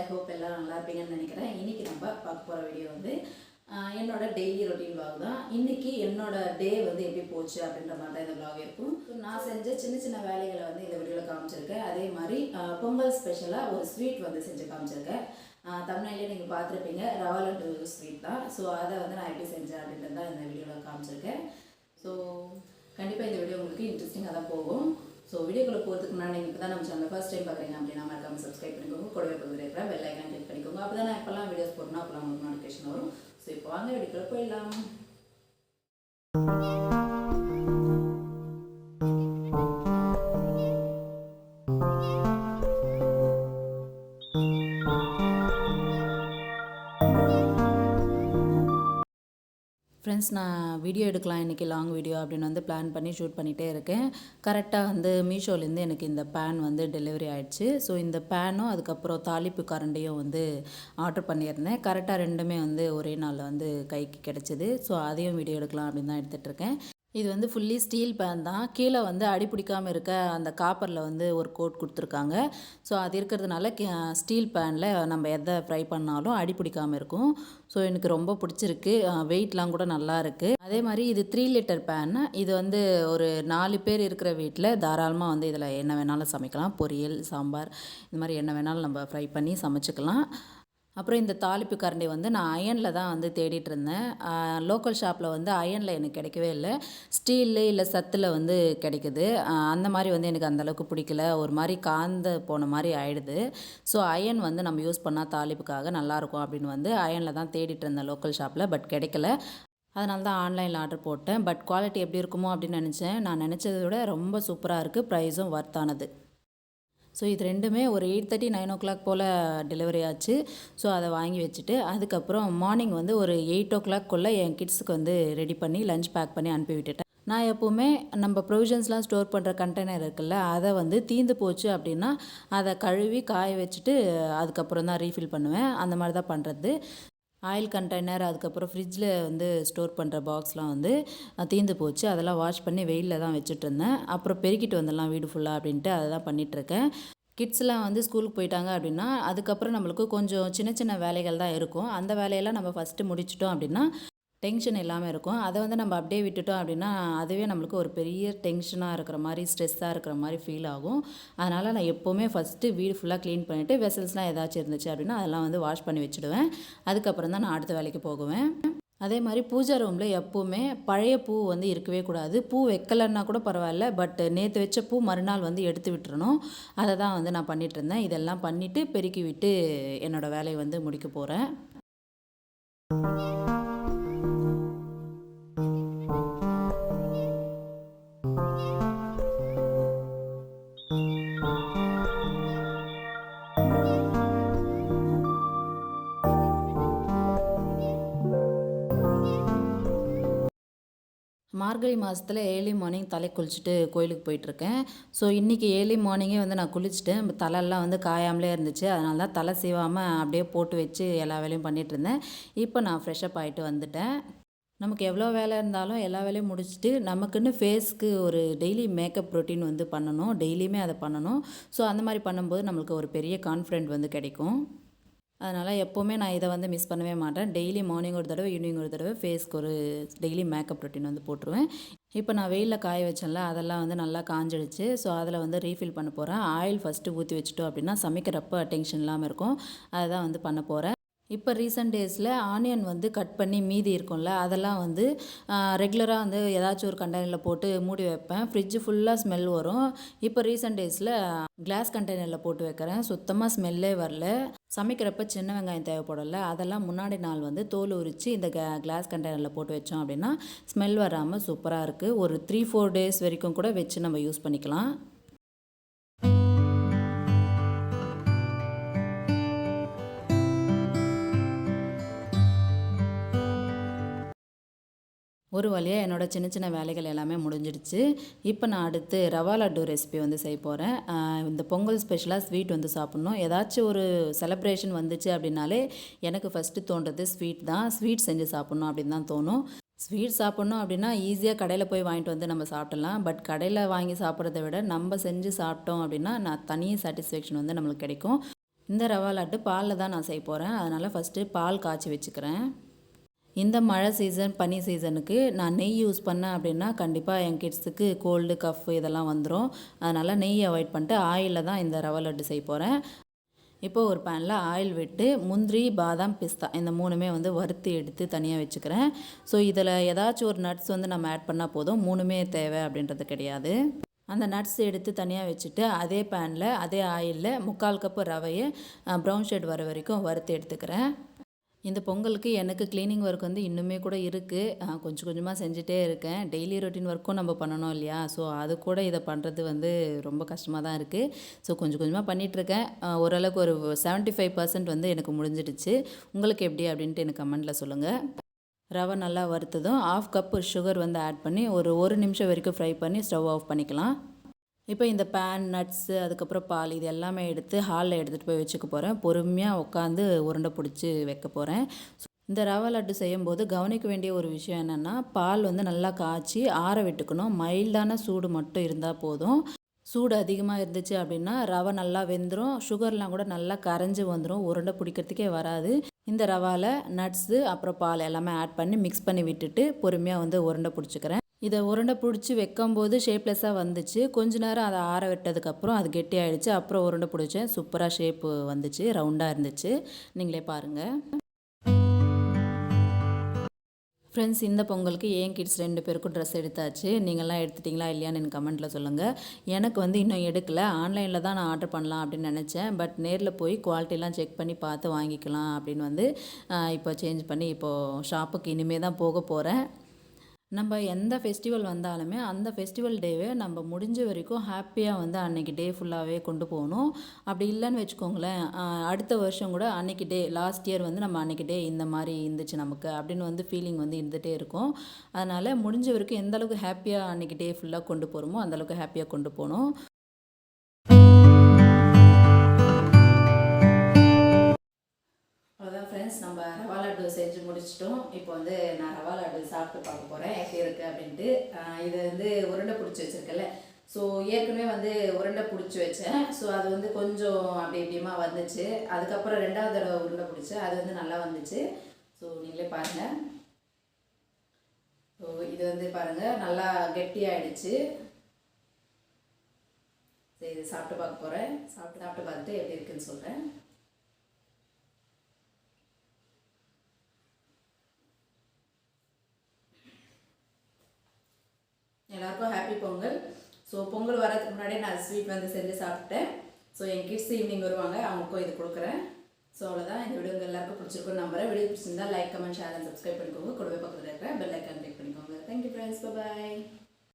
I hope எல்லோரும் நல்லா இருப்பீங்கன்னு நினைக்கிறேன். இன்றைக்கி நம்ம பார்க்க போகிற வீடியோ வந்து என்னோட டெய்லி ரொட்டீன் vlog தான். இன்றைக்கி என்னோட டே வந்து எப்படி போச்சு அப்படின்ற மாதிரி தான் இந்த vlog இருக்கும். நான் செஞ்ச சின்ன சின்ன வேலைகளை வந்து இந்த வீடியோவில் காமிச்சிருக்கேன். அதே மாதிரி பொங்கல் ஸ்பெஷலாக ஒரு ஸ்வீட் வந்து செஞ்சு காமிச்சிருக்கேன். தமிழ்நாட்டிலே நீங்கள் பார்த்துருப்பீங்க ரவா லட்டு ஸ்வீட் தான். ஸோ அதை வந்து நான் எப்படி செஞ்சேன் அப்படின்றது தான் இந்த வீடியோவில் காமிச்சிருக்கேன். ஸோ கண்டிப்பாக இந்த வீடியோ உங்களுக்கு இன்ட்ரெஸ்டிங்காக தான் போகும். ஸோ வீடியோக்குள்ள போகிறதுக்கு நான் நீங்கள் இப்போ தான் நம்ம சேனல் ஃபஸ்ட் டைம் பார்க்குறீங்க அப்படின்னா மறக்காம சப்ஸ்கிரைப் பண்ணிக்கோங்க. கூடவே பக்கத்தில் இருக்கிற பெல் ஐக்கான் கிளிக் பண்ணிக்கோங்க. அப்போ தான் நான் எப்போல்லாம் வீடியோஸ் போடணும் அப்போல்லாம் உங்களுக்கு நோட்டிஃபிகேஷன் வரும். ஸோ இப்போ வாங்க வீடியோக்குள்ளே போயிடலாம். ஃப்ரெண்ட்ஸ் நான் வீடியோ எடுக்கலாம் இன்றைக்கி லாங் வீடியோ அப்படின்னு வந்து பிளான் பண்ணி ஷூட் பண்ணிகிட்டே இருக்கேன். கரெக்டாக வந்து மீஷோலேருந்து எனக்கு இந்த பேன் வந்து டெலிவரி ஆகிடுச்சு ஸோ இந்த பேனும் அதுக்கப்புறம் தாளிப்பு கரண்டையும் வந்து ஆர்டர் பண்ணியிருந்தேன். கரெக்டாக ரெண்டுமே வந்து ஒரே நாளில் வந்து கைக்கு கிடச்சிது. ஸோ அதையும் வீடியோ எடுக்கலாம் அப்படின்னு தான் எடுத்துகிட்ருக்கேன் இது வந்து ஃபுல்லி ஸ்டீல் பேன் தான். கீழே வந்து அடி பிடிக்காம இருக்க அந்த காப்பரில் வந்து ஒரு கோட் கொடுத்துருக்காங்க. ஸோ அது இருக்கிறதுனால ஸ்டீல் பேனில் நம்ம எதை ஃப்ரை பண்ணாலும் அடி பிடிக்காமல் இருக்கும். ஸோ எனக்கு ரொம்ப பிடிச்சிருக்கு. வெயிட்லாம் கூட நல்லா இருக்குது அதே மாதிரி இது த்ரீ லிட்டர் பேன் இது வந்து ஒரு நாலு பேர் இருக்கிற வீட்டில் தாராளமாக வந்து இதில் என்ன வேணாலும் சமைக்கலாம். பொரியல் சாம்பார் இந்த மாதிரி என்ன வேணாலும் நம்ம ஃப்ரை பண்ணி சமைச்சிக்கலாம். அப்புறம் இந்த தாளிப்பு கரண்டி வந்து நான் அயனில் தான் வந்து தேடிட்டு இருந்தேன் லோக்கல் ஷாப்பில் வந்து அயனில் எனக்கு கிடைக்கவே இல்லை. ஸ்டீலில் இல்லை சத்தில் வந்து கிடைக்குது. அந்த மாதிரி வந்து எனக்கு அந்தளவுக்கு பிடிக்கல. ஒரு மாதிரி காந்த போன மாதிரி ஆயிடுது. ஸோ அயன் வந்து நம்ம யூஸ் பண்ணால் தாளிப்புக்காக நல்லாயிருக்கும் அப்படின்னு வந்து அயனில் தான் தேடிட்டு இருந்தேன் லோக்கல் ஷாப்பில் பட் கிடைக்கல. அதனால தான் ஆன்லைனில் ஆர்டர் போட்டேன். பட் குவாலிட்டி எப்படி இருக்குமோ அப்படின்னு நினச்சேன். நான் நினச்சதை விட ரொம்ப சூப்பராக இருக்குது ப்ரைஸும் ஒர்த்தானது ஸோ இது ரெண்டுமே ஒரு eight thirty nine o'clock போல் டெலிவரி ஆச்சு. ஸோ அதை வாங்கி வச்சுட்டு அதுக்கப்புறம் மார்னிங் வந்து ஒரு எயிட் ஓ கிளாக்குள்ளே என் கிட்ஸுக்கு வந்து ரெடி பண்ணி லஞ்ச் பேக் பண்ணி அனுப்பி விட்டுட்டேன். நான் எப்போவுமே நம்ம ப்ரொவிஷன்ஸ்லாம் ஸ்டோர் பண்ணுற கண்டெய்னர் இருக்குல்ல அதை வந்து தீந்து போச்சு அப்படின்னா அதை கழுவி காய வச்சுட்டு அதுக்கப்புறம் தான் ரீஃபில் பண்ணுவேன். அந்த மாதிரி தான் பண்ணுறது ஆயில் கண்டெய்னர் அதுக்கப்புறம் ஃப்ரிட்ஜில் வந்து ஸ்டோர் பண்ணுற பாக்ஸ்லாம் வந்து தீந்து போச்சு. அதெல்லாம் வாஷ் பண்ணி வெயிலில் தான் வச்சுட்டு இருந்தேன் அப்புறம் பெருக்கிட்டு வந்துடலாம் வீடு ஃபுல்லாக அப்படின்ட்டு அதை தான் பண்ணிகிட்ருக்கேன் கிட்ஸ்லாம் வந்து ஸ்கூலுக்கு போயிட்டாங்க அப்படின்னா அதுக்கப்புறம் நம்மளுக்கு கொஞ்சம் சின்ன சின்ன வேலைகள் தான் இருக்கும். அந்த வேலையெல்லாம் நம்ம ஃபஸ்ட்டு முடிச்சிட்டோம் அப்படின்னா டென்ஷன் இல்லாமல் இருக்கும். அதை வந்து நம்ம அப்படியே விட்டுட்டோம் அப்படின்னா அதுவே நம்மளுக்கு ஒரு பெரிய டென்ஷனாக இருக்கிற மாதிரி ஸ்ட்ரெஸ்ஸாக இருக்கிற மாதிரி ஃபீல் ஆகும். அதனால் நான் எப்போவுமே ஃபஸ்ட்டு வீடு ஃபுல்லாக க்ளீன் பண்ணிவிட்டு வெசல்ஸ்லாம் ஏதாச்சும் இருந்துச்சு அப்படின்னா அதெல்லாம் வந்து வாஷ் பண்ணி வச்சுடுவேன். அதுக்கப்புறம் தான் நான் அடுத்த வேலைக்கு போகுவேன். அதே மாதிரி பூஜா ரூமில் எப்போவுமே பழைய பூ வந்து இருக்கவே கூடாது. பூ வைக்கலைன்னா கூட பரவாயில்ல பட் நேற்று வச்ச பூ மறுநாள் வந்து எடுத்து விட்டுறணும். அதை தான் வந்து நான் பண்ணிகிட்டு இருந்தேன். இதெல்லாம் பண்ணிவிட்டு பெருக்கி விட்டு என்னோடய வேலையை வந்து முடிக்க போகிறேன் மார்கழி மாதத்தில் ஏர்லி மார்னிங் தலை குளிச்சுட்டு கோயிலுக்கு போயிட்டுருக்கேன். ஸோ இன்றைக்கி ஏர்லி மார்னிங்கே வந்து நான் குளிச்சுட்டேன் தலையெல்லாம் வந்து காயாமலே இருந்துச்சு. அதனால தான் தலை சீவாமல் அப்படியே போட்டு வச்சு எல்லா வேலையும் பண்ணிட்டு இருந்தேன். இப்போ நான் ஃப்ரெஷ்அப் ஆகிட்டு வந்துட்டேன். நமக்கு எவ்வளோ வேலை இருந்தாலும் எல்லா வேலையும் முடிச்சுட்டு நமக்குன்னு ஃபேஸ்க்கு ஒரு டெய்லி மேக்கப் ரொட்டீன் வந்து பண்ணணும். டெய்லியுமே அதை பண்ணணும். ஸோ அந்த மாதிரி பண்ணும்போது நம்மளுக்கு ஒரு பெரிய கான்ஃபிடென்ட் வந்து கிடைக்கும். அதனால் எப்போவுமே நான் இதை வந்து மிஸ் பண்ணவே மாட்டேன். டெய்லி மார்னிங் ஒரு தடவை ஈவினிங் ஒரு தடவை ஃபேஸ்க்கு ஒரு டெய்லி மேக்கப் ரொட்டீன் வந்து போட்டுருவேன். இப்போ நான் வெயிலில் காய வச்சேன்ல அதெல்லாம் வந்து நல்லா காஞ்சிடுச்சு. ஸோ அதில் வந்து ரீஃபில் பண்ண போகிறேன் ஆயில் ஃபஸ்ட்டு ஊற்றி வச்சுட்டோம் அப்படின்னா சமைக்கிறப்ப டென்ஷன் இல்லாமல் இருக்கும். அதை தான் வந்து பண்ண போகிறேன் இப்போ ரீசெண்ட் டேஸில் ஆனியன் வந்து கட் பண்ணி மீதி இருக்கும்ல அதெல்லாம் வந்து ரெகுலராக வந்து ஏதாச்சும் ஒரு கண்டெய்னரில் போட்டு மூடி வைப்பேன். ஃப்ரிட்ஜு ஃபுல்லாக ஸ்மெல் வரும். இப்போ ரீசெண்ட் டேஸில் கிளாஸ் கண்டெய்னரில் போட்டு வைக்கிறேன். சுத்தமாக ஸ்மெல்லே வரல. சமைக்கிறப்ப சின்ன வெங்காயம் தேவைப்படல. அதெல்லாம் முன்னாடி நாள் வந்து தோல் உரித்து இந்த கிளாஸ் கண்டெய்னரில் போட்டு வச்சோம் அப்படின்னா ஸ்மெல் வராமல் சூப்பராக இருக்குது ஒரு த்ரீ ஃபோர் டேஸ் வரைக்கும் கூட வச்சு நம்ம யூஸ் பண்ணிக்கலாம். ஒரு வழியாக என்னோட சின்ன சின்ன வேலைகள் எல்லாமே முடிஞ்சிடுச்சு. இப்போ நான் அடுத்து ரவா லட்டு ரெசிபி வந்து செய்ய போகிறேன் இந்த பொங்கல் ஸ்பெஷலாக ஸ்வீட் வந்து சாப்பிட்ணும். ஏதாச்சும் ஒரு செலப்ரேஷன் வந்துச்சு அப்படின்னாலே எனக்கு ஃபஸ்ட்டு தோன்றது ஸ்வீட் தான். ஸ்வீட் செஞ்சு சாப்பிட்ணும் அப்படின்னு தான் தோணும். ஸ்வீட் சாப்பிட்ணும் அப்படின்னா ஈஸியாக கடையில் போய் வாங்கிட்டு வந்து நம்ம சாப்பிடலாம். பட் கடையில் வாங்கி சாப்பிட்றத விட நம்ம செஞ்சு சாப்பிட்டோம் அப்படின்னா நான் தனி சாட்டிஸ்ஃபேக்ஷன் வந்து நம்மளுக்கு கிடைக்கும். இந்த ரவா லட்டு பாலில் தான் நான் செய்ய போகிறேன் அதனால் ஃபஸ்ட்டு பால் காய்ச்சி வச்சுக்கிறேன். இந்த மழை சீசன் பனி சீசனுக்கு நான் நெய் யூஸ் பண்ணேன் அப்படின்னா கண்டிப்பாக என் கிட்ஸுக்கு கோல்டு கஃப் இதெல்லாம் வந்துடும் அதனால் நெய் அவாய்ட் பண்ணிட்டு ஆயிலில் தான் இந்த ரவை லட்டு செய்ய போகிறேன் இப்போது ஒரு பேனில் ஆயில் விட்டு முந்திரி பாதாம் பிஸ்தா இந்த மூணுமே வந்து வறுத்து எடுத்து தனியாக வச்சுக்கிறேன். ஸோ இதில் ஏதாச்சும் ஒரு நட்ஸ் வந்து நம்ம ஆட் பண்ணால் போதும். மூணுமே தேவை அப்படின்றது கிடையாது. அந்த நட்ஸ் எடுத்து தனியாக வச்சுட்டு அதே பேனில் அதே ஆயிலில் முக்கால் கப்பு ரவையை ப்ரௌன் ஷேட் வர வரைக்கும் வறுத்து எடுத்துக்கிறேன். இந்த பொங்கலுக்கு எனக்கு க்ளீனிங் ஒர்க் வந்து இன்னுமே கூட இருக்குது கொஞ்சம் கொஞ்சமாக செஞ்சுட்டே இருக்கேன். டெய்லி ரொட்டீன் ஒர்க்கும் நம்ம பண்ணணும் இல்லையா? ஸோ அது கூட இதை பண்ணுறது வந்து ரொம்ப கஷ்டமாக தான் இருக்குது ஸோ கொஞ்சம் கொஞ்சமாக பண்ணிகிட்ருக்கேன் ஓரளவுக்கு ஒரு செவன்ட்டி ஃபைவ் பர்சன்ட் வந்து எனக்கு முடிஞ்சிடுச்சு. உங்களுக்கு எப்படி அப்படின்ட்டு எனக்கு கமெண்ட்டில் சொல்லுங்கள் ரவை நல்லா வறுத்ததும் ஆஃப் கப் சுகர் வந்து ஆட் பண்ணி ஒரு ஒரு நிமிஷம் வரைக்கும் ஃப்ரை பண்ணி ஸ்டவ் ஆஃப் பண்ணிக்கலாம். இப்போ இந்த பேன் நட்ஸு அதுக்கப்புறம் பால் இது எல்லாமே எடுத்து ஹாலில் எடுத்துகிட்டு போய் வச்சுக்க போகிறேன் பொறுமையாக உட்காந்து உருண்டை பிடிச்சி வைக்க போகிறேன் இந்த ரவை லட்டு செய்யும்போது கவனிக்க வேண்டிய ஒரு விஷயம் என்னென்னா பால் வந்து நல்லா காய்ச்சி ஆற விட்டுக்கணும். மைல்டான சூடு மட்டும் இருந்தால் போதும். சூடு அதிகமாக இருந்துச்சு அப்படின்னா ரவை நல்லா வெந்துடும் சுகர்லாம் கூட நல்லா கரைஞ்சி வந்துடும் உருண்டை பிடிக்கிறதுக்கே வராது. இந்த ரவாவில் நட்ஸு அப்புறம் பால் எல்லாமே ஆட் பண்ணி மிக்ஸ் பண்ணி விட்டுட்டு பொறுமையாக வந்து உருண்டை பிடிச்சிக்கிறேன். இதை உருண்டை பிடிச்சி வைக்கும்போது ஷேப்லெஸ்ஸாக வந்துச்சு. கொஞ்ச நேரம் அதை ஆற விட்டதுக்கப்புறம் அது கெட்டி ஆகிடுச்சு அப்புறம் உருண்டை பிடிச்சேன். சூப்பராக ஷேப்பு வந்துச்சு. ரவுண்டாக இருந்துச்சு. நீங்களே பாருங்கள் ஃப்ரெண்ட்ஸ் இந்த பொங்கலுக்கு ஏன் கிட்ஸ் ரெண்டு பேருக்கும் ட்ரெஸ் எடுத்தாச்சு? நீங்கள்லாம் எடுத்துட்டிங்களா இல்லையான்னு எனக்கு கமெண்ட்டில் சொல்லுங்கள் எனக்கு வந்து இன்னும் எடுக்கலை. ஆன்லைனில் தான் நான் ஆர்டர் பண்ணலாம் அப்படின்னு நினச்சேன். பட் நேரில் போய் குவாலிட்டிலாம் செக் பண்ணி பார்த்து வாங்கிக்கலாம் அப்படின்னு வந்து இப்போ சேஞ்ச் பண்ணி இப்போது ஷாப்புக்கு இனிமேல் தான் போக போகிறேன் நம்ம எந்த ஃபெஸ்டிவல் வந்தாலுமே அந்த ஃபெஸ்டிவல் டேவே நம்ம முடிஞ்ச வரைக்கும் ஹாப்பியாக வந்து அன்றைக்கி டே ஃபுல்லாகவே கொண்டு போகணும். அப்படி இல்லைன்னு வச்சுக்கோங்களேன் அடுத்த வருஷம் கூட அன்றைக்கி டே லாஸ்ட் இயர் வந்து நம்ம அன்றைக்கி டே இந்த மாதிரி இருந்துச்சு நமக்கு அப்படின்னு வந்து ஃபீலிங் வந்து இருந்துகிட்டே இருக்கும். அதனால் முடிஞ்ச வரைக்கும் எந்த அளவுக்கு ஹாப்பியாக அன்றைக்கி டே ஃபுல்லாக கொண்டு போகிறோமோ அந்தளவுக்கு ஹாப்பியாக கொண்டு போகணும். ஃப்ரெண்ட்ஸ் நம்ம ரவா லட்டு செஞ்சு முடிச்சிட்டோம். இப்போ வந்து நான் ரவா லட்டு சாப்பிட்டு பார்க்க போகிறேன் எப்படி இருக்குது அப்படின்ட்டு. இது வந்து உருண்டை பிடிச்சி வச்சுருக்கல ஸோ ஏற்கனவே வந்து உருண்டை பிடிச்சி வச்சேன். ஸோ அது வந்து கொஞ்சம் அப்படி இப்படிமா வந்துச்சு. அதுக்கப்புறம் ரெண்டாவது தடவை உருண்டை பிடிச்சேன் அது வந்து நல்லா வந்துச்சு. ஸோ நீங்களே பாருங்கள் ஸோ இது வந்து பாருங்கள் நல்லா கெட்டியாகிடுச்சு சரி இது சாப்பிட்டு பார்க்க போகிறேன் சாப்பிட்டு சாப்பிட்டு பார்த்துட்டு எப்படி இருக்குன்னு சொல்கிறேன் எல்லாருக்கும் ஹாப்பி பொங்கல். ஸோ பொங்கல் வரதுக்கு முன்னாடியே நான் ஸ்வீட் வந்து செஞ்சு சாப்பிட்டேன் ஸோ என் கிட்ஸ் ஈவினிங் வருவாங்க அவங்களுக்கும் இது கொடுக்குறேன். ஸோ அவ்வளோதான் இந்த வீடியோ எல்லாருக்கும் பிடிச்சிருக்கும் நம்புறேன். வீடியோ பிடிச்சிருந்தா like comment share and subscribe பண்ணிக்கோங்க. கூடவே பக்கத்தில் இருக்கிற பெல் ஐக்கான் கிளிக் பண்ணிக்கோங்க. Thank you friends bye